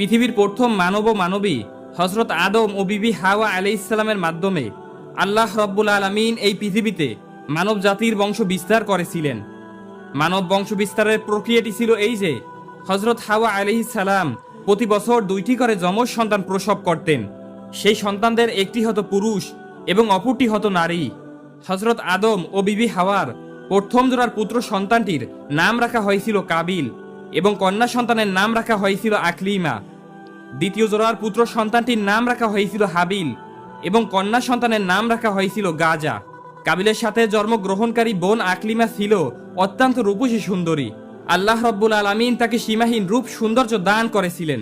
পৃথিবীর প্রথম মানব ও মানবী হজরত আদম ও বিবি হাওয়া আলি ইসলামের মাধ্যমে আল্লাহ রব্বুল আলমিন এই পৃথিবীতে মানব জাতির বংশ বিস্তার করেছিলেন। মানব বংশ বিস্তারের প্রক্রিয়াটি ছিল এই যে হজরত হাওয়া আলিহি সালাম প্রতি বছর দুইটি করে যমজ সন্তান প্রসব করতেন। সেই সন্তানদের একটি হতো পুরুষ এবং অপরটি হতো নারী। হজরত আদম ও বিবি হাওয়ার প্রথম জোড়ার পুত্র সন্তানটির নাম রাখা হয়েছিল কাবিল। এবং কন্যা সন্তানের নাম রাখা হয়েছিল আকলিমা। দ্বিতীয় জোড়ার পুত্র সন্তানটির নাম রাখা হয়েছিল হাবিল এবং কন্যা সন্তানের নাম রাখা হয়েছিল গাজা। কাবিলের সাথে জন্মগ্রহণকারী বোন আকলিমা ছিল অত্যন্ত রূপসী সুন্দরী। আল্লাহ রব্বুল আলমিন তাকে সীমাহীন রূপ সৌন্দর্য দান করেছিলেন।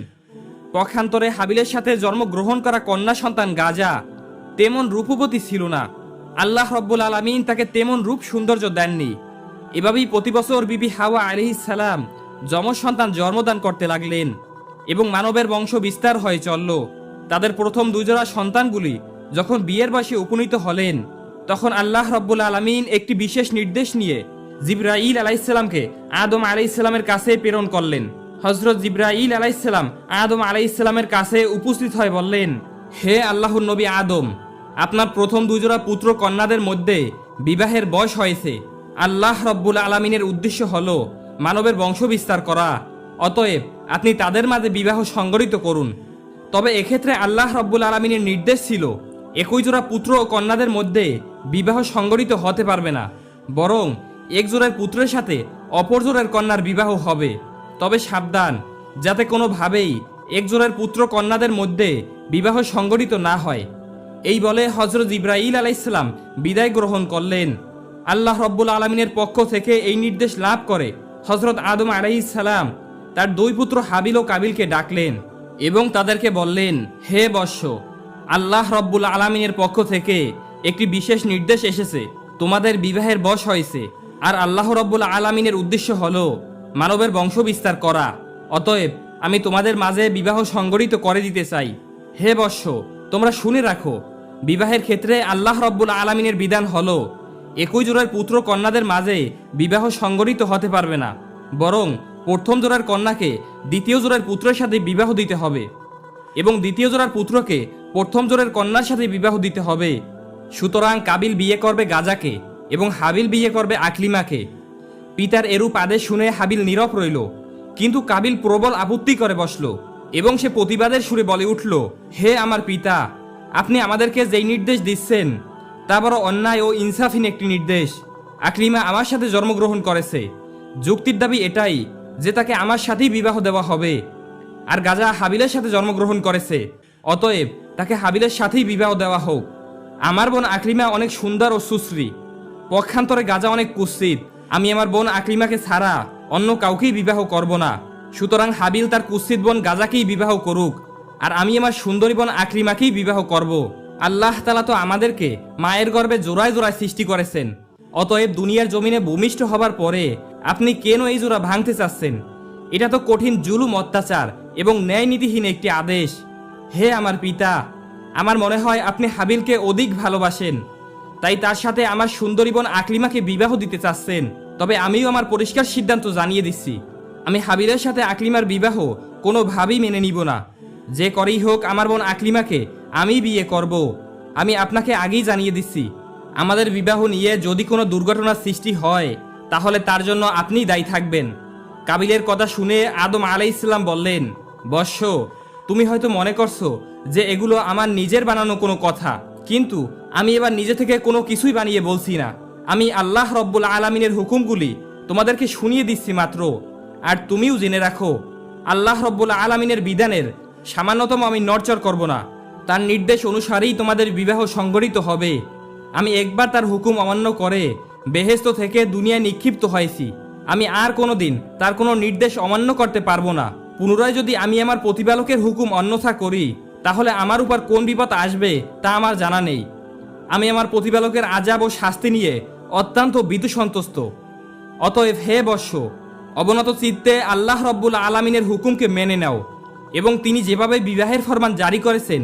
পক্ষান্তরে হাবিলের সাথে জন্মগ্রহণ করা কন্যা সন্তান গাজা তেমন রূপবতী ছিল না। আল্লাহ রব্বুল আলমিন তাকে তেমন রূপ সৌন্দর্য দেননি। এভাবেই প্রতি বছর বিবি হাওয়া আলিহিস সালাম যমজ সন্তান জন্মদান করতে লাগলেন এবং মানবের বংশ বিস্তার হয়ে চলল। তাদের প্রথম দুজোড়া সন্তানগুলি যখন বিয়ের বয়সে উপনীত হলেন, তখন আল্লাহ রব্বুল আলমিন একটি বিশেষ নির্দেশ নিয়ে জিব্রাইল আলাইসাল্লামকে আদম আলাইসাল্লামের কাছে প্রেরণ করলেন। হজরত জিব্রাইল আলাইসাল্লাম আদম আলাইসাল্লামের কাছে উপস্থিত হয়ে বললেন, হে আল্লাহর নবী আদম, আপনার প্রথম দুজোড়া পুত্র কন্যাদের মধ্যে বিবাহের বয়স হয়েছে। আল্লাহ রব্বুল আলমিনের উদ্দেশ্য হল মানবের বংশ বিস্তার করা। অতএব আপনি তাদের মাঝে বিবাহ সংগঠিত করুন। তবে এক্ষেত্রে আল্লাহ রব্বুল আলমিনের নির্দেশ ছিল, একই জোড়া পুত্র ও কন্যাদের মধ্যে বিবাহ সংগঠিত হতে পারবে না, বরং এক জোড়ার পুত্রের সাথে অপর জোড়ার কন্যার বিবাহ হবে। তবে সাবধান, যাতে কোনোভাবেই এক জোড়ার পুত্র কন্যাদের মধ্যে বিবাহ সংগঠিত না হয়। এই বলে হজরত ইব্রাহিল আলাইসাল্লাম বিদায় গ্রহণ করলেন। আল্লাহ রব্বুল আলমিনের পক্ষ থেকে এই নির্দেশ লাভ করে। হজরত আদম আলাই সালাম তার দুই পুত্র হাবিল ও কাবিলকে ডাকলেন এবং তাদেরকে বললেন, হে বর্ষ আল্লাহ রব্বুল আলমিনের পক্ষ থেকে একটি বিশেষ নির্দেশ এসেছে। তোমাদের বিবাহের বশ হয়েছে আর আল্লাহ রব্বুল আলমিনের উদ্দেশ্য হল মানবের বংশ বিস্তার করা। অতএব আমি তোমাদের মাঝে বিবাহ সংগঠিত করে দিতে চাই। হে বর্ষ তোমরা শুনে রাখো, বিবাহের ক্ষেত্রে আল্লাহ রব্বুল আলমিনের বিধান হলো একই জোড়ার পুত্র কন্যাদের মাঝে বিবাহ সংগঠিত হতে পারবে না, বরং প্রথম জোড়ার কন্যাকে দ্বিতীয় জোড়ার পুত্রের সাথে বিবাহ দিতে হবে এবং দ্বিতীয় জোড়ার পুত্রকে প্রথম জোড়ের কন্যার সাথে বিবাহ দিতে হবে। সুতরাং কাবিল বিয়ে করবে গাজাকে এবং হাবিল বিয়ে করবে আকলিমাকে। পিতার এরূপ আদেশ শুনে হাবিল নীরব রইল, কিন্তু কাবিল প্রবল আপত্তি করে বসল এবং সে প্রতিবাদের সুরে বলে উঠল, হে আমার পিতা, আপনি আমাদেরকে যেই নির্দেশ দিচ্ছেন তা বড় অন্যায় ও ইনসাফহীন একটি নির্দেশ। আকলিমা আমার সাথে জন্মগ্রহণ করেছে। যুক্তির দাবি এটাই যে তাকে আমার সাথেই বিবাহ দেওয়া হবে। আর গাজা হাবিলের সাথে জন্মগ্রহণ করেছে। অতএব তাকে হাবিলের সাথেই বিবাহ দেওয়া হোক। আমার বোন আকলিমা অনেক সুন্দর ও সুশ্রী। পক্ষান্তরে গাজা অনেক কুৎসিত। আমি আমার বোন আকলিমাকে ছাড়া অন্য কাউকেই বিবাহ করব না। সুতরাং হাবিল তার কুৎসিত বোন গাজাকেই বিবাহ করুক। আর আমি আমার সুন্দরী বোন আকলিমাকেই বিবাহ করব। আল্লাহ তালা তো আমাদেরকে মায়ের গর্ভে জোড়ায় জোড়ায় সৃষ্টি করেছেন। অতএব দুনিয়ার জমিনে ভূমিষ্ঠ হবার পরে আপনি কেন এই জোড়া ভাঙতে চাচ্ছেন? এটা তো কঠিন জুলুম, অত্যাচার এবং ন্যায় নীতিহীন একটি আদেশ। হে আমার পিতা, আমার মনে হয় আপনি হাবিলকে অধিক ভালোবাসেন। তাই তার সাথে আমার সুন্দরী বোন আকলিমাকে বিবাহ দিতে চাচ্ছেন। তবে আমিও আমার পরিষ্কার সিদ্ধান্ত জানিয়ে দিচ্ছি। আমি হাবিলের সাথে আকলিমার বিবাহ কোনোভাবেই মেনে নিব না। যে করেই হোক, আমার বোন আকলিমাকে আমি বিয়ে করব। আমি আপনাকে আগেই জানিয়ে দিচ্ছি। আমাদের বিবাহ নিয়ে যদি কোনো দুর্ঘটনার সৃষ্টি হয়, তাহলে তার জন্য আপনিই দায়ী থাকবেন। কাবিলের কথা শুনে আদম আলাই ইসলাম বললেন বর্ষ তুমি হয়তো মনে করছ যে এগুলো আমার নিজের বানানো কোনো কথা, কিন্তু আমি এবার নিজে থেকে কোনো কিছুই বানিয়ে বলছি না। আমি আল্লাহ রব্বুল আলমিনের হুকুমগুলি তোমাদেরকে শুনিয়ে দিচ্ছি মাত্র। আর তুমিও জেনে রাখো, আল্লাহ রব্বুল আলমিনের বিধানের সামান্যতম আমি নড়চড় করব না। তার নির্দেশ অনুসারেই তোমাদের বিবাহ সংগঠিত হবে। আমি একবার তার হুকুম অমান্য করে বেহেস্ত থেকে দুনিয়ায় নিক্ষিপ্ত হয়েছি। আমি আর কোনো দিন তার কোনো নির্দেশ অমান্য করতে পারব না। পুনরায় যদি আমি আমার প্রতিপালকের হুকুম অন্যথা করি, তাহলে আমার উপর কোন বিপদ আসবে তা আমার জানা নেই। আমি আমার প্রতিপালকের আজাব ও শাস্তি নিয়ে অত্যন্ত বিদু সন্তুষ্ট অতএব হে বর্ষ অবনত চিত্তে আল্লাহ রব্বুল আলমিনের হুকুমকে মেনে নাও এবং তিনি যেভাবে বিবাহের ফরমান জারি করেছেন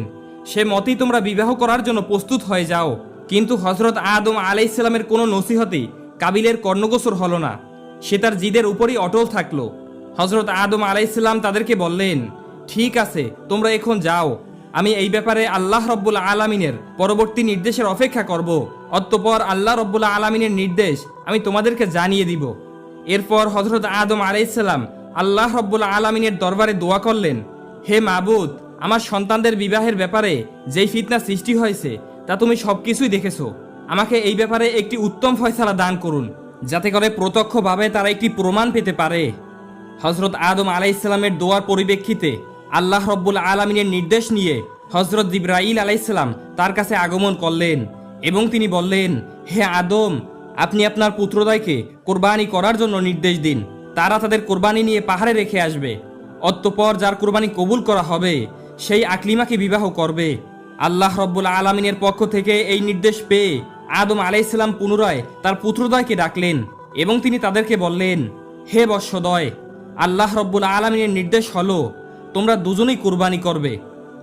সে মতেই তোমরা বিবাহ করার জন্য প্রস্তুত হয়ে যাও। কিন্তু হজরত আদম আলাইসাল্লামের কোনো নসিহতেই কাবিলের কর্ণগোসর হলো না। সে তার জিদের উপরই অটল থাকল। হজরত আদম আলাইসাল্লাম তাদেরকে বললেন, ঠিক আছে, তোমরা এখন যাও। আমি এই ব্যাপারে আল্লাহ রব্বুল আলামিনের পরবর্তী নির্দেশের অপেক্ষা করব। অতঃপর আল্লাহ রব্বুল আলামিনের নির্দেশ আমি তোমাদেরকে জানিয়ে দিব। এরপর হজরত আদম আলাইসাল্লাম আল্লাহ রব্বুল আলামিনের দরবারে দোয়া করলেন, হে মাবুদ আমার সন্তানদের বিবাহের ব্যাপারে যেই ফিতনা সৃষ্টি হয়েছে, তা তুমি সবকিছুই দেখেছ। আমাকে এই ব্যাপারে একটি উত্তম ফয়সালা দান করুন, যাতে করে প্রত্যক্ষভাবে তারা একটি প্রমাণ পেতে পারে। হজরত আদম আলাইসাল্লামের দোয়ার পরিপ্রেক্ষিতে আল্লাহ রব্বুল আলমিনের নির্দেশ নিয়ে হজরত জিব্রাইল আলাইসাল্লাম তার কাছে আগমন করলেন এবং তিনি বললেন, হে আদম, আপনি আপনার পুত্রদয়কে কোরবানি করার জন্য নির্দেশ দিন। তারা তাদের কোরবানি নিয়ে পাহাড়ে রেখে আসবে। অতঃপর যার কোরবানি কবুল করা হবে সেই আকলিমাকে বিবাহ করবে। আল্লাহ রব্বুল আলমিনের পক্ষ থেকে এই নির্দেশ পেয়ে আদম আলাইসাল্লাম পুনরায় তার পুত্রদয়কে ডাকলেন এবং তিনি তাদেরকে বললেন, হে বৎসদয়, আল্লাহ রব্বুল আলমিনের নির্দেশ হলো, তোমরা দুজনেই কুরবানি করবে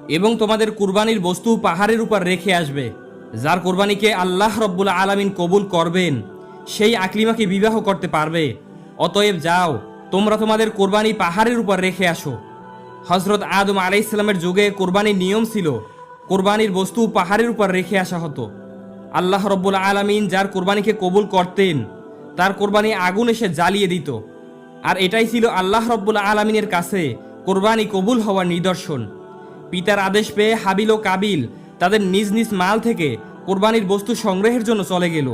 এবং তোমাদের কুরবানির বস্তু পাহাড়ের উপর রেখে আসবে। যার কোরবানিকে আল্লাহ রব্বুল আলমিন কবুল করবেন, সেই আকলিমাকে বিবাহ করতে পারবে। অতএব যাও, তোমরা তোমাদের কোরবানি পাহাড়ের উপর রেখে আসো। হজরত আদম আলাইসাল্লামের যুগে কোরবানির নিয়ম ছিল, কোরবানির বস্তু পাহাড়ের উপর রেখে আসা হতো। আল্লাহ রব্বুল আলমিন যার কোরবানিকে কবুল করতেন, তার কোরবানি আগুন এসে জ্বালিয়ে দিত। আর এটাই ছিল আল্লাহ রব্বুল আলমিনের কাছে কোরবানি কবুল হওয়ার নিদর্শন। পিতার আদেশ পেয়ে হাবিল ও কাবিল তাদের নিজ নিজ মাল থেকে কোরবানির বস্তু সংগ্রহের জন্য চলে গেল।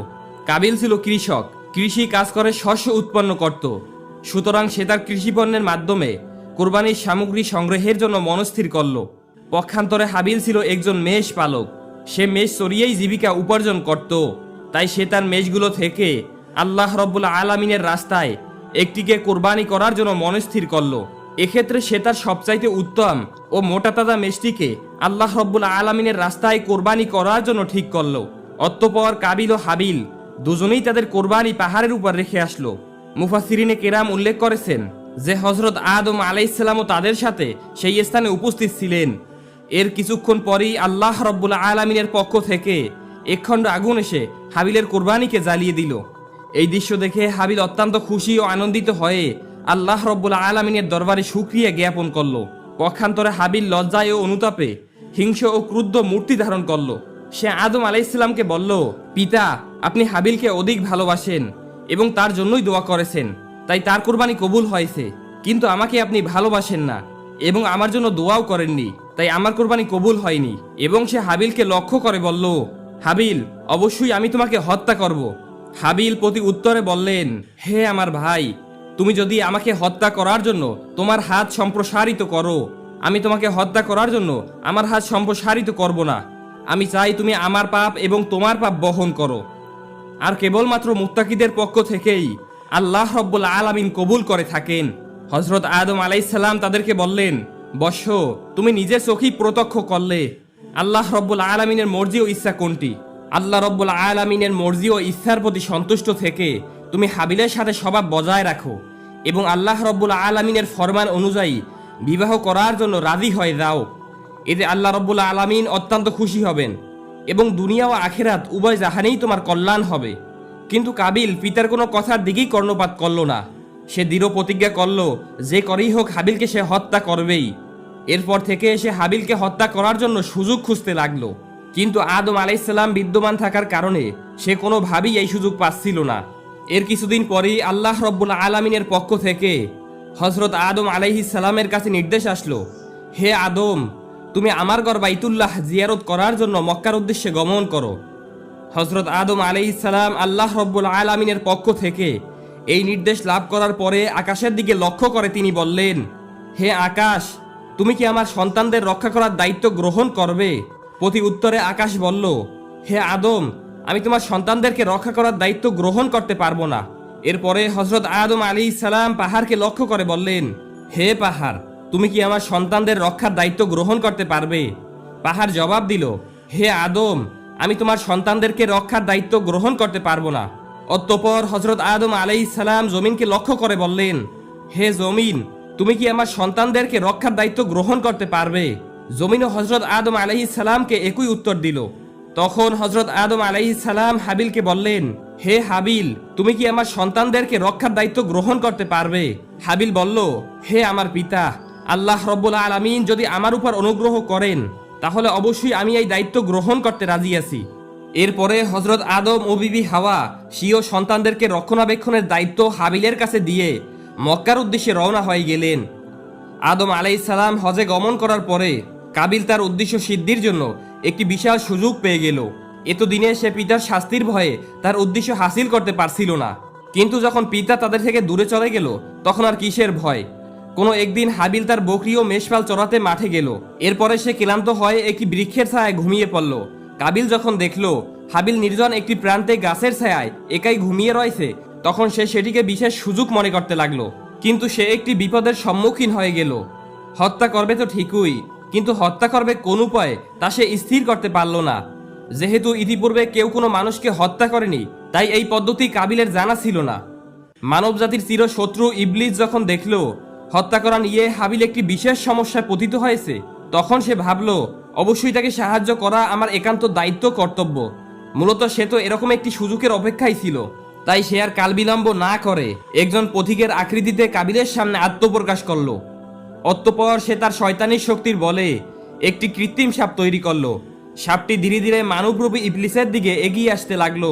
কাবিল ছিল কৃষক, কৃষি কাজ করে শস্য উৎপন্ন করত। সুতরাং সে তার কৃষিপণ্যের মাধ্যমে কোরবানির সামগ্রী সংগ্রহের জন্য মনস্থির করল। পক্ষান্তরে হাবিল ছিল একজন মেষ পালক। সে মেষ চড়িয়েই জীবিকা উপার্জন করত। তাই সে তার মেষগুলো থেকে আল্লাহ রব্বুল আলমিনের রাস্তায় একটিকে কোরবানি করার জন্য মনস্থির করল। এক্ষেত্রে সে তার সবচাইতে উত্তম ও মোটা তাজা মেষটিকে আল্লাহ রব্বুল আলমিনের রাস্তায় কোরবানি করার জন্য ঠিক করল। অতঃপর কাবিল ও হাবিল দুজনেই তাদের কোরবানি পাহাড়ের উপর রেখে আসলো। মুফাসিরিনে কেরাম উল্লেখ করেছেন যে হজরত আদম আলাইসাল্লামও তাদের সাথে সেই স্থানে উপস্থিত ছিলেন। এর কিছুক্ষণ পরেই আল্লাহ রব্বুল আলমিনের পক্ষ থেকে একখণ্ড আগুন এসে হাবিলের কোরবানিকে জ্বালিয়ে দিল। এই দৃশ্য দেখে হাবিল অত্যন্ত খুশি ও আনন্দিত হয়ে আল্লাহ রব্বুল আলমিনের দরবারে সুক্রিয়া জ্ঞাপন করল। পক্ষান্তরে হাবিল লজ্জায় ও অনুতাপে হিংস ও ক্রুদ্ধ মূর্তি ধারণ করল। সে আদম আলাইসাল্লামকে বলল, পিতা, আপনি হাবিলকে অধিক ভালোবাসেন এবং তার জন্যই দোয়া করেছেন। তাই তার কোরবানি কবুল হয়েছে। কিন্তু আমাকে আপনি ভালোবাসেন না এবং আমার জন্য দোয়াও করেননি। তাই আমার কোরবানি কবুল হয়নি এবং সে হাবিলকে লক্ষ্য করে বলল, হাবিল, অবশ্যই আমি তোমাকে হত্যা করব। হাবিল প্রতি উত্তরে বললেন, হে আমার ভাই, তুমি যদি আমাকে হত্যা করার জন্য তোমার হাত সম্প্রসারিত করো, আমি তোমাকে হত্যা করার জন্য আমার হাত সম্প্রসারিত করব না। আমি চাই তুমি আমার পাপ এবং তোমার পাপ বহন করো। আর কেবলমাত্র মুত্তাকিদের পক্ষ থেকেই আল্লাহ রব্বুল আলামিন কবুল করে থাকেন। হজরত আদম আলাইসাল্লাম তাদেরকে বললেন বর্ষ তুমি নিজের চোখেই প্রত্যক্ষ করলে। আল্লাহ রব্বুল আলামিনের মর্জি ও ইচ্ছা কোনটি? আল্লাহ রব্বুল আলামিনের মর্জি ও ইচ্ছার প্রতি সন্তুষ্ট থেকে তুমি হাবিলের সাথে স্বভাব বজায় রাখো এবং আল্লাহ রব্বুল আলামিনের ফরমান অনুযায়ী বিবাহ করার জন্য রাজি হয়ে যাও। এতে আল্লাহ রব্বুল আলামিন অত্যন্ত খুশি হবেন এবং দুনিয়া ও আখেরাত উভয় জাহানেই তোমার কল্যাণ হবে। কিন্তু কাবিল পিতার কোনো কথার দিকেই কর্ণপাত করল না। সে দৃঢ় প্রতিজ্ঞা করল যে করেই হোক হাবিলকে সে হত্যা করবেই। এরপর থেকে সে হাবিলকে হত্যা করার জন্য সুযোগ খুঁজতে লাগল। কিন্তু আদম আলাইসাল্লাম বিদ্যমান থাকার কারণে সে কোনোভাবেই এই সুযোগ পাচ্ছিল না। এর কিছুদিন পরেই আল্লাহ রব্বুল আলমিনের পক্ষ থেকে হজরত আদম আলাইহিস সালামের কাছে নির্দেশ আসলো, হে আদম, তুমি আমার ঘর বাইতুল্লাহ জিয়ারত করার জন্য মক্কার উদ্দেশ্যে গমন করো। হজরত আদম আলাইসালাম আল্লাহ রব্বুল আলমিনের পক্ষ থেকে এই নির্দেশ লাভ করার পরে আকাশের দিকে লক্ষ্য করে তিনি বললেন, হে আকাশ, তুমি কি আমার সন্তানদের রক্ষা করার দায়িত্ব গ্রহণ করবে? প্রতি উত্তরে আকাশ বলল, হে আদম, আমি তোমার সন্তানদেরকে রক্ষা করার দায়িত্ব গ্রহণ করতে পারব না। এরপরে হজরত আদম আলী সালাম পাহাড়কে লক্ষ্য করে বললেন, হে পাহাড়, তুমি কি আমার সন্তানদের রক্ষার দায়িত্ব গ্রহণ করতে পারবে? পাহাড় জবাব দিল, হে আদম আমি তোমার সন্তানদেরকে রক্ষার দায়িত্ব গ্রহণ করতে পারব না। অতঃপর হজরত আদম আলাই সালাম জমিনকে লক্ষ্য করে বললেন, হে জমিন, তুমি কি আমার সন্তানদেরকে রক্ষার দায়িত্ব গ্রহণ করতে পারবে? জমিন হজরত আদম আলাহি সালামকে একই উত্তর দিল। তখন হজরত আদম আলাহি সালাম হাবিলকে বললেন, হে হাবিল, তুমি কি আমার সন্তানদেরকে রক্ষার দায়িত্ব গ্রহণ করতে পারবে? হাবিল বলল, হে আমার পিতা, আল্লাহ রব্বুল আলামিন যদি আমার উপর অনুগ্রহ করেন তাহলে অবশ্যই আমি এই দায়িত্ব গ্রহণ করতে রাজি আছি। এরপরে হজরত আদম ও বিবি হাওয়া স্বীয় সন্তানদেরকে রক্ষণাবেক্ষণের দায়িত্ব হাবিলের কাছে দিয়ে মক্কার উদ্দেশ্যে রওনা হয়ে গেলেন। আদম আলাইসালাম হজে গমন করার পরে কাবিল তার উদ্দেশ্য সিদ্ধির জন্য একটি বিশাল সুযোগ পেয়ে গেল। এতদিনে সে পিতার শাস্তির ভয়ে তার উদ্দেশ্য হাসিল করতে পারছিল না। কিন্তু যখন পিতা তাদের থেকে দূরে চলে গেল, তখন আর কিসের ভয়? কোনো একদিন হাবিল তার বকরি ও মেষপাল চড়াতে মাঠে গেল। এরপরে সে ক্লান্ত হয়ে একটি বৃক্ষের ছায়ায় ঘুমিয়ে পড়ল। কাবিল যখন দেখল, হাবিল নির্জন একটি প্রান্তে গাছের ছায়ায় একাই ঘুমিয়ে রয়েছে, তখন সে সেটিকে বিশেষ সুযোগ মনে করতে লাগল। কিন্তু সে একটি বিপদের সম্মুখীন হয়ে গেল। হত্যা করবে তো ঠিকই, কিন্তু হত্যা করবে কোন উপায়ে তা সে স্থির করতে পারল না। যেহেতু ইতিপূর্বে কেউ কোনো মানুষকে হত্যা করেনি, তাই এই পদ্ধতি কাবিলের জানা ছিল না। মানব জাতির চির শত্রু ইবলিস যখন দেখল হত্যা করা নিয়ে হাবিল একটি বিশেষ সমস্যায় পতিত হয়েছে। তখন সে ভাবল, অবশ্যই তাকে সাহায্য করা আমার একান্ত দায়িত্ব, কর্তব্য। মূলত সে তো এরকম একটি সুযোগের অপেক্ষায় ছিল। তাই সে আর কালবিলম্ব না করে একজন পথিকের আকৃতিতে কাবিলের সামনে আত্মপ্রকাশ করল। অতঃপর সে তার শয়তানির শক্তির বলে একটি কৃত্রিম সাপ তৈরি করল। সাপটি ধীরে ধীরে মানবরূপী ইবলিসের দিকে এগিয়ে আসতে লাগল।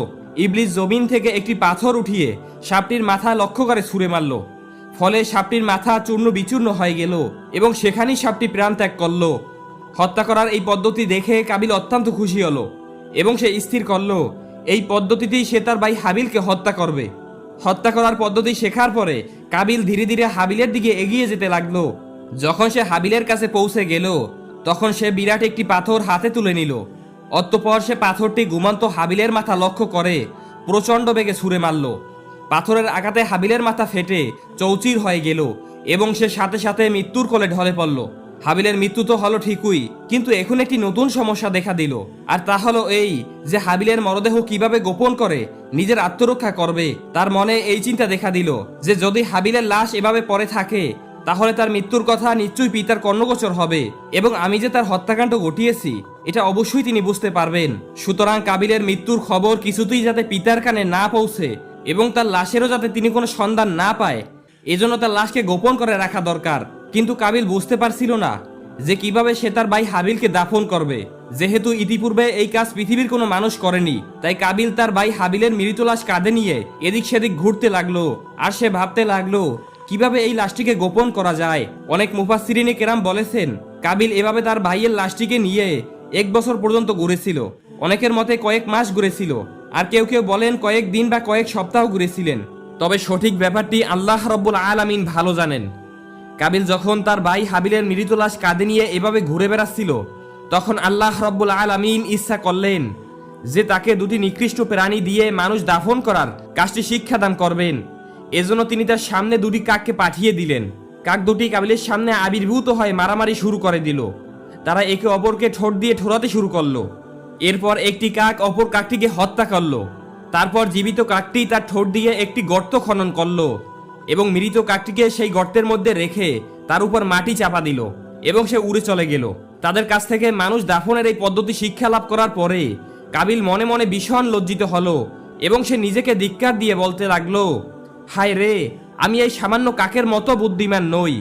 ইবলিস জমিন থেকে একটি পাথর উঠিয়ে সাপটির মাথা লক্ষ্য করে ছুঁড়ে মারল। ফলে সাপটির মাথা চূর্ণ বিচূর্ণ হয়ে গেল এবং সেখানেই সাপটি প্রাণ ত্যাগ করল। হত্যা করার এই পদ্ধতি দেখে কাবিল অত্যন্ত খুশি হলো এবং সে স্থির করল। এই পদ্ধতিতেই সে তার ভাই হাবিলকে হত্যা করবে। হত্যা করার পদ্ধতি শেখার পরে কাবিল ধীরে ধীরে হাবিলের দিকে এগিয়ে যেতে লাগল। যখন সে হাবিলের কাছে পৌঁছে গেল, তখন সে বিরাট একটি পাথর হাতে তুলে নিল। অতঃপর সে পাথরটি ঘুমন্ত হাবিলের মাথা লক্ষ্য করে প্রচণ্ড বেগে ছুঁড়ে মারল। পাথরের আঘাতে হাবিলের মাথা ফেটে চৌচির হয়ে গেল এবং সে সাথে সাথে মৃত্যুর কোলে ঢলে পড়ল। হাবিলের মৃত্যু তো হলো ঠিকই, কিন্তু এখন একটি নতুন সমস্যা দেখা দিল। আর তা হলো এই যে হাবিলের মরদেহ কীভাবে গোপন করে, নিজের আত্মরক্ষা করবে, তার মনে এই চিন্তা দেখা দিল যে যদি হাবিলের লাশ এভাবে পড়ে থাকে, তাহলে তার মৃত্যুর কথা নিশ্চয়ই পিতার কর্ণগোচর হবে এবং আমি যে তার হত্যাকাণ্ড ঘটিয়েছি, এটা অবশ্যই তিনি বুঝতে পারবেন। সুতরাং কাবিলের মৃত্যুর খবর কিছুতেই যাতে পিতার কানে না পৌঁছে এবং তার লাশেরও যাতে তিনি কোনো সন্ধান না পায়, এজন্য তার লাশকে গোপন করে রাখা দরকার। কিন্তু কাবিল বুঝতে পারছিল না যে কীভাবে সে তার ভাই হাবিলকে দাফন করবে। যেহেতু ইতিপূর্বে এই কাজ পৃথিবীর কোনো মানুষ করেনি, তাই কাবিল তার ভাই হাবিলের মৃত লাশ কাঁধে নিয়ে এদিক সেদিক ঘুরতে লাগল আর সে ভাবতে লাগল, কীভাবে এই লাশটিকে গোপন করা যায়? অনেক মুফাসিরিনে কেরাম বলেছেন, কাবিল এভাবে তার ভাইয়ের লাশটিকে নিয়ে এক বছর পর্যন্ত ঘুরেছিল। অনেকের মতে কয়েক মাস ঘুরেছিল। আর কেউ কেউ বলেন কয়েক দিন বা কয়েক সপ্তাহ ঘুরেছিলেন। তবে সঠিক ব্যাপারটি আল্লাহ রব্বুল আলামিন ভালো জানেন। কাবিল যখন তার ভাই হাবিলের মৃত লাশ কাঁধে নিয়ে এভাবে ঘুরে বেড়াচ্ছিল, তখন আল্লাহ রব্বুল আলামিন ইচ্ছা করলেন যে তাকে দুটি নিকৃষ্ট প্রাণী দিয়ে মানুষ দাফন করার কাজটি শিক্ষাদান করবেন। এজন্য তিনি তার সামনে দুটি কাককে পাঠিয়ে দিলেন। কাক দুটি কাবিলের সামনে আবির্ভূত হয়ে মারামারি শুরু করে দিল। তারা একে অপরকে ঠোঁট দিয়ে ঠোরাতে শুরু করল। এরপর একটি কাক অপর কাকটিকে হত্যা করল। তারপর জীবিত কাকটি তার ঠোঁট দিয়ে একটি গর্ত খনন করল এবং মৃত কাকটিকে সেই গর্তের মধ্যে রেখে তার উপর মাটি চাপা দিল এবং সে উড়ে চলে গেল। তাদের কাছ থেকে মানুষ দাফনের এই পদ্ধতি শিক্ষা লাভ করার পরে কাবিল মনে মনে ভীষণ লজ্জিত হলো এবং সে নিজেকে ধিক্কার দিয়ে বলতে লাগল, হায় রে, আমি এই সামান্য কাকের মতো বুদ্ধিমান নই।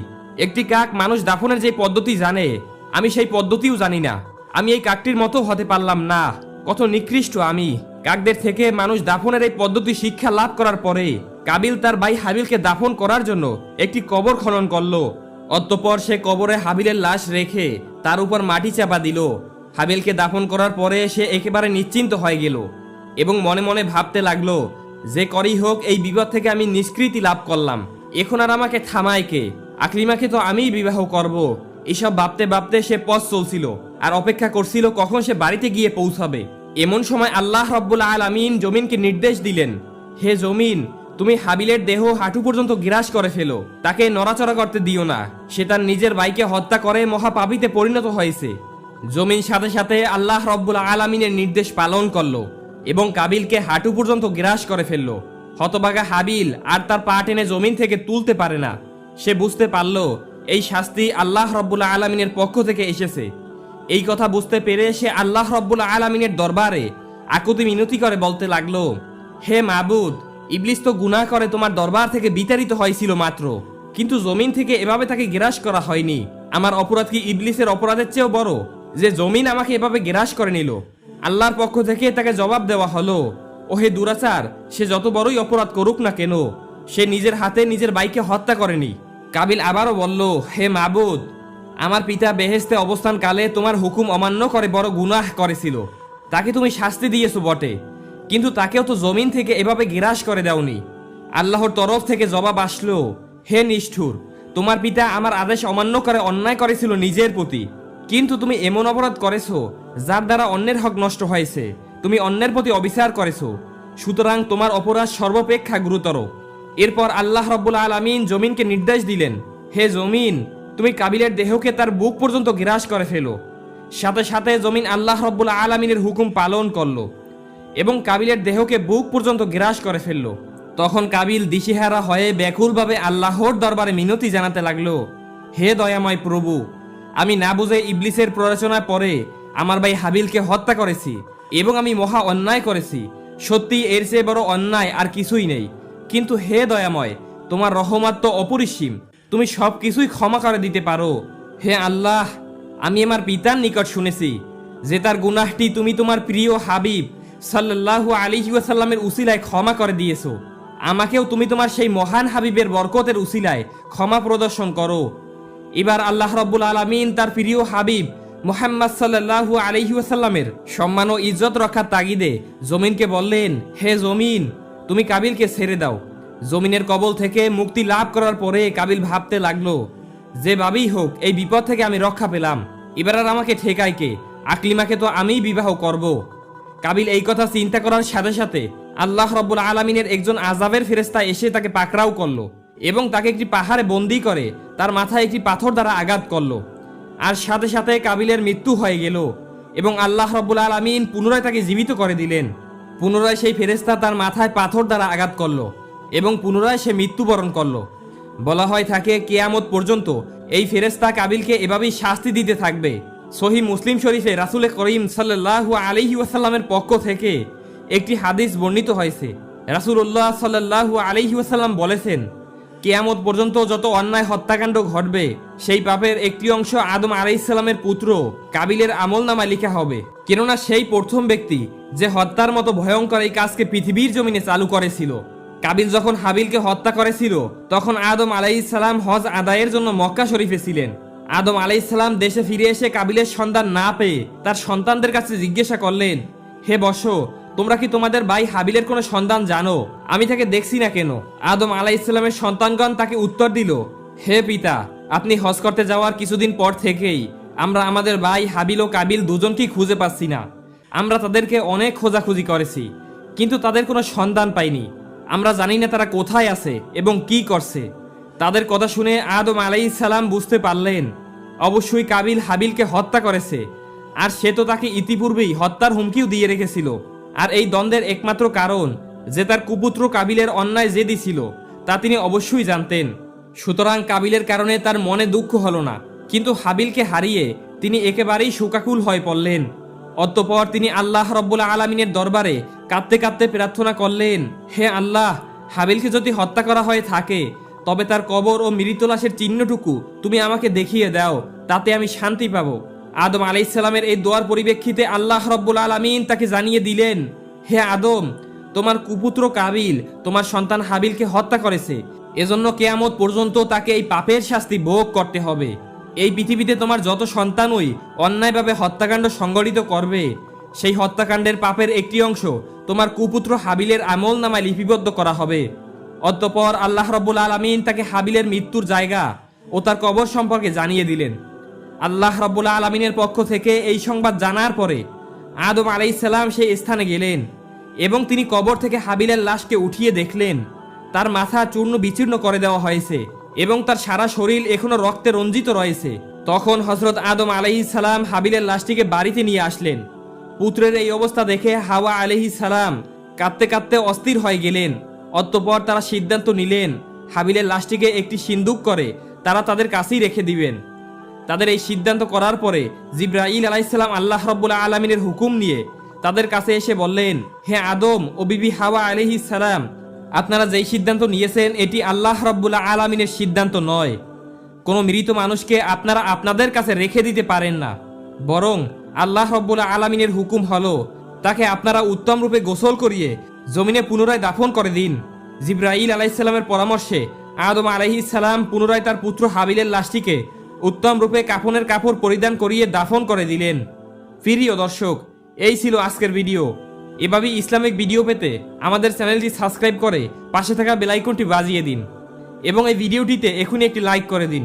একটি কাক মানুষ দাফনের যে পদ্ধতি জানে, আমি সেই পদ্ধতিও জানি না। আমি এই কাকটির মতো হতে পারলাম না। কত নিকৃষ্ট আমি। কাকদের থেকে মানুষ দাফনের এই পদ্ধতি শিক্ষা লাভ করার পরে কাবিল তার ভাই হাবিলকে দাফন করার জন্য একটি কবর খনন করল। অতঃপর সে কবরে হাবিলের লাশ রেখে তার উপর মাটি চাপা দিল। হাবিলকে দাফন করার পরে সে একেবারে নিশ্চিন্ত হয়ে গেল এবং মনে মনে ভাবতে লাগল, যে করেই হোক এই বিপদ থেকে আমি নিষ্কৃতি লাভ করলাম। এখন আর আমাকে থামায় কে? আকলিমাকে তো আমিই বিবাহ করব। এসব ভাবতে ভাবতে সে পথ চলছিল। আর অপেক্ষা করছিল কখন সে বাড়িতে গিয়ে পৌঁছাবে। এমন সময় আল্লাহ রব্বুল আলামিন জমিনকে নির্দেশ দিলেন, হে জমিন, তুমি হাবিলের দেহ হাঁটু পর্যন্ত গ্রাস করে ফেলো। তাকে নড়াচড়া করতে দিও না। সে তার নিজের ভাইকে হত্যা করে মহাপাপিতে পরিণত হয়েছে। জমিন সাথে সাথে আল্লাহ রব্বুল আলামিনের নির্দেশ পালন করল এবং কাবিলকে হাঁটু পর্যন্ত গ্রাস করে ফেলল। হতবাগা হাবিল আর তার পা টেনে জমিন থেকে তুলতে পারে না। সে বুঝতে পারল, এই শাস্তি আল্লাহ রব্বুল্লাহ আলমিনের পক্ষ থেকে এসেছে। এই কথা বুঝতে পেরে সে আল্লাহ রব্বুল্লাহ আলমিনের দরবারে আকুতি মিনতি করে বলতে লাগল, হে মাবুদ, ইবলিস তো গুনাহ করে তোমার দরবার থেকে বিতাড়িত হয়েছিল মাত্র, কিন্তু জমিন থেকে এভাবে তাকে গ্রাস করা হয়নি। আমার অপরাধ কি ইবলিসের অপরাধের চেয়েও বড় যে জমিন আমাকে এভাবে গ্রাস করে নিল? আল্লাহর পক্ষ থেকে তাকে জবাব দেওয়া হলো, ওহে দুরাচার, সে যত বড়ই অপরাধ করুক না কেন, সে নিজের হাতে নিজের বাইকে হত্যা করেনি। কাবিল আবারও বলল, হে মাবুদ আমার পিতা বেহেস্তে অবস্থানকালে তোমার হুকুম অমান্য করে বড় গুনাহ করেছিল। তাকে তুমি শাস্তি দিয়েছ বটে। কিন্তু তাকেও তো জমিন থেকে এভাবে গিরাস করে দাওনি। আল্লাহর তরফ থেকে জবাব আসলো, হে নিষ্ঠুর, তোমার পিতা আমার আদেশ অমান্য করে অন্যায় করেছিল নিজের প্রতি। কিন্তু তুমি এমন অপরাধ করেছ, যার দ্বারা অন্যের হক নষ্ট হয়েছে। তুমি অন্যের প্রতি অবিচার করেছ। সুতরাং তোমার অপরাধ সর্বাপেক্ষা গুরুতর। এরপর আল্লাহ রব্বুল আলমিন জমিনকে নির্দেশ দিলেন, হে জমিন তুমি কাবিলের দেহকে তার বুক পর্যন্ত গ্রাস করে ফেলো। সাথে সাথে জমিন আল্লাহ রব্বুল আলমিনের হুকুম পালন করল এবং কাবিলের দেহকে বুক পর্যন্ত গ্রাস করে ফেলল। তখন কাবিল দিশেহারা হয়ে ব্যাকুলভাবে আল্লাহর দরবারে মিনতি জানাতে লাগল, হে দয়াময় প্রভু, আমি না বুঝে ইবলিসের প্ররোচনায় পরে আমার ভাই হাবিলকে হত্যা করেছি এবং আমি মহা অন্যায় করেছি। সত্যি এর চেয়ে বড় অন্যায় আর কিছুই নেই। কিন্তু হে দয়াময়, তোমার রহমত তো অপরিসীম। তুমি সব কিছুই ক্ষমা করে দিতে পারো। হে আল্লাহ, আমি আমার পিতার নিকট শুনেছি যে তার গুনাহটি তুমি তোমার প্রিয় হাবিব সাল্লাল্লাহু আলাইহি ওয়াসাল্লামের উসিলায় ক্ষমা করে দিয়েছ। আমাকেও তুমি তোমার সেই মহান হাবিবের বরকতের উসিলায় ক্ষমা প্রদর্শন করো। এবার আল্লাহ রব্বুল আলমিন তার প্রিয় হাবিব মোহাম্মদ সাল্লাল্লাহু আলাইহি ওয়াসাল্লামের সম্মান ও ইজ্জত রক্ষার তাগিদে জমিনকে বললেন, হে জমিন, তুমি কাবিলকে ছেড়ে দাও। জমিনের কবল থেকে মুক্তি লাভ করার পরে কাবিল ভাবতে লাগল যে ভাবেই হোক, এই বিপদ থেকে আমি রক্ষা পেলাম। এবার আর আমাকে ঠেকায় কে? আকলিমাকে তো আমিই বিবাহ করব। কাবিল এই কথা চিন্তা করার সাথে সাথে আল্লাহ রব্বুল আলমিনের একজন আজাবের ফেরেস্তা এসে তাকে পাকড়াও করল এবং তাকে একটি পাহাড়ে বন্দি করে তার মাথায় একটি পাথর দ্বারা আঘাত করল। আর সাথে সাথে কাবিলের মৃত্যু হয়ে গেল এবং আল্লাহ রব্বুল আলমিন পুনরায় তাকে জীবিত করে দিলেন। পুনরায় সেই ফেরেস্তা তার মাথায় পাথর দ্বারা আঘাত করল। এবং পুনরায় সে মৃত্যুবরণ করল। বলা হয় থাকে, কেয়ামত পর্যন্ত এই ফেরেস্তা কাবিলকে এভাবেই শাস্তি দিতে থাকবে। সহি মুসলিম শরীফে রাসুল করিম সাল্লাহু আলহি ওয়াসাল্লামের পক্ষ থেকে একটি হাদিস বর্ণিত হয়েছে। রাসুল্লাহ সাল্লাহু আলহি ওয়াসাল্লাম বলেছেন, কেয়ামত পর্যন্ত যত অন্যায় হত্যাকাণ্ড ঘটবে, সেই পাপের একটি অংশ আদম আলাইসাল্লামের পুত্র কাবিলের আমল নামা লিখা হবে। কেননা সেই প্রথম ব্যক্তি যে হত্যার মতো ভয়ঙ্কর এই কাজকে পৃথিবীর জমিনে চালু করেছিল। কাবিল যখন হাবিলকে হত্যা করেছিল, তখন আদম আলাইসাল্লাম হজ আদায়ের জন্য মক্কা শরীফে ছিলেন। আদম আলাইসাল্লাম দেশে ফিরে এসে কাবিলের সন্তান না পেয়ে তার সন্তানদের কাছে জিজ্ঞাসা করলেন, হে বসো, তোমরা কি তোমাদের ভাই হাবিলের কোনো সন্তান জানো? আমি তাকে দেখছি না কেন? আদম আলাইসাল্লামের সন্তানগণ তাকে উত্তর দিল, হে পিতা, আপনি হজ করতে যাওয়ার কিছুদিন পর থেকেই আমরা আমাদের ভাই হাবিল ও কাবিল দুজনকেই খুঁজে পাচ্ছি না। আমরা তাদেরকে অনেক খোঁজাখুঁজি করেছি, কিন্তু তাদের কোনো সন্ধান পাইনি। আমরা জানি না তারা কোথায় আছে এবং কি করছে। তাদের কথা শুনে আদম আলাইহিস সালাম বুঝতে পারলেন, অবশ্যই কাবিল হাবিলকে হত্যা করেছে, আর সে তো তাকে ইতিপূর্বেই হত্যার হুমকিও দিয়ে রেখেছিল। আর এই দ্বন্দ্বের একমাত্র কারণ যে তার কুপুত্র কাবিলের অন্যায় যে দিছিল তা তিনি অবশ্যই জানতেন। সুতরাং কাবিলের কারণে তার মনে দুঃখ হলো না, কিন্তু হাবিলকে হারিয়ে তিনি একেবারেই শোকাকুল হয়ে পড়লেন। অতঃপর তিনি আল্লাহ রব্বুল্লা আলমিনের দরবারে কাঁদতে কাঁদতে প্রার্থনা করলেন, হে আল্লাহ, হাবিলকে যদি হত্যা করা হয়ে থাকে, তবে তার কবর ও মৃত লাশের চিহ্নটুকু তুমি আমাকে দেখিয়ে দাও, তাতে আমি শান্তি পাবো। আদম আলাইসাল্লামের এই দোয়ার পরিপ্রেক্ষিতে আল্লাহ রব্বুল আলমিন তাকে জানিয়ে দিলেন, হে আদম, তোমার কুপুত্র কাবিল, তোমার সন্তান হাবিলকে হত্যা করেছে। এজন্য কেয়ামত পর্যন্ত তাকে এই পাপের শাস্তি ভোগ করতে হবে। এই পৃথিবীতে তোমার যত সন্তানই অন্যায়ভাবে হত্যাকাণ্ড সংগঠিত করবে, সেই হত্যাকাণ্ডের পাপের একটি অংশ তোমার কুপুত্র হাবিলের আমল নামায় লিপিবদ্ধ করা হবে। অতঃপর আল্লাহ রব্বুল আলমিন তাকে হাবিলের মৃত্যুর জায়গা ও তার কবর সম্পর্কে জানিয়ে দিলেন। আল্লাহ রব্বুল আলমিনের পক্ষ থেকে এই সংবাদ জানার পরে আদম আলাইসাল্লাম সেই স্থানে গেলেন এবং তিনি কবর থেকে হাবিলের লাশকে উঠিয়ে দেখলেন। তার মাথা চূর্ণ বিচূর্ণ করে দেওয়া হয়েছে এবং তার সারা শরীর এখনও রক্তে রঞ্জিত রয়েছে। তখন হজরত আদম আলাইহি সালাম হাবিলের লাশটিকে বাড়িতে নিয়ে আসলেন। পুত্রের এই অবস্থা দেখে হাওয়া আলহি সালাম কাঁদতে কাঁদতে অস্থির হয়ে গেলেন। অতঃপর তারা সিদ্ধান্ত নিলেন, হাবিলের লাশটিকে একটি সিন্দুক করে তারা তাদের কাছেই রেখে দিবেন। তাদের এই সিদ্ধান্ত করার পরে জিব্রাইল আলাইসাল্লাম আল্লাহ রব্বুল্লাহ আলমিনের হুকুম নিয়ে তাদের কাছে এসে বললেন, হে আদম ও বিবি হাওয়া আলহি সালাম, আপনারা যেই সিদ্ধান্ত নিয়েছেন এটি আল্লাহ রব্বুল্লা আলমিনের সিদ্ধান্ত নয়। কোনো মৃত মানুষকে আপনারা আপনাদের কাছে রেখে দিতে পারেন না। বরং আল্লাহ রব্বুল্লা আলমিনের হুকুম হলো, তাকে আপনারা উত্তম রূপে গোসল করিয়ে জমিনে পুনরায় দাফন করে দিন। জিব্রাইল আলাইসাল্লামের পরামর্শে আদম আলাইহিসাল্লাম পুনরায় তার পুত্র হাবিলের লাশটিকে উত্তম রূপে কাফনের কাপড় পরিধান করিয়ে দাফন করে দিলেন। প্রিয় দর্শক, এই ছিল আজকের ভিডিও। এভাবেই ইসলামিক ভিডিও পেতে আমাদের চ্যানেলটি সাবস্ক্রাইব করে পাশে থাকা বেলাইকনটি বাজিয়ে দিন। এবং এই ভিডিওটিতে এখনই একটি লাইক করে দিন।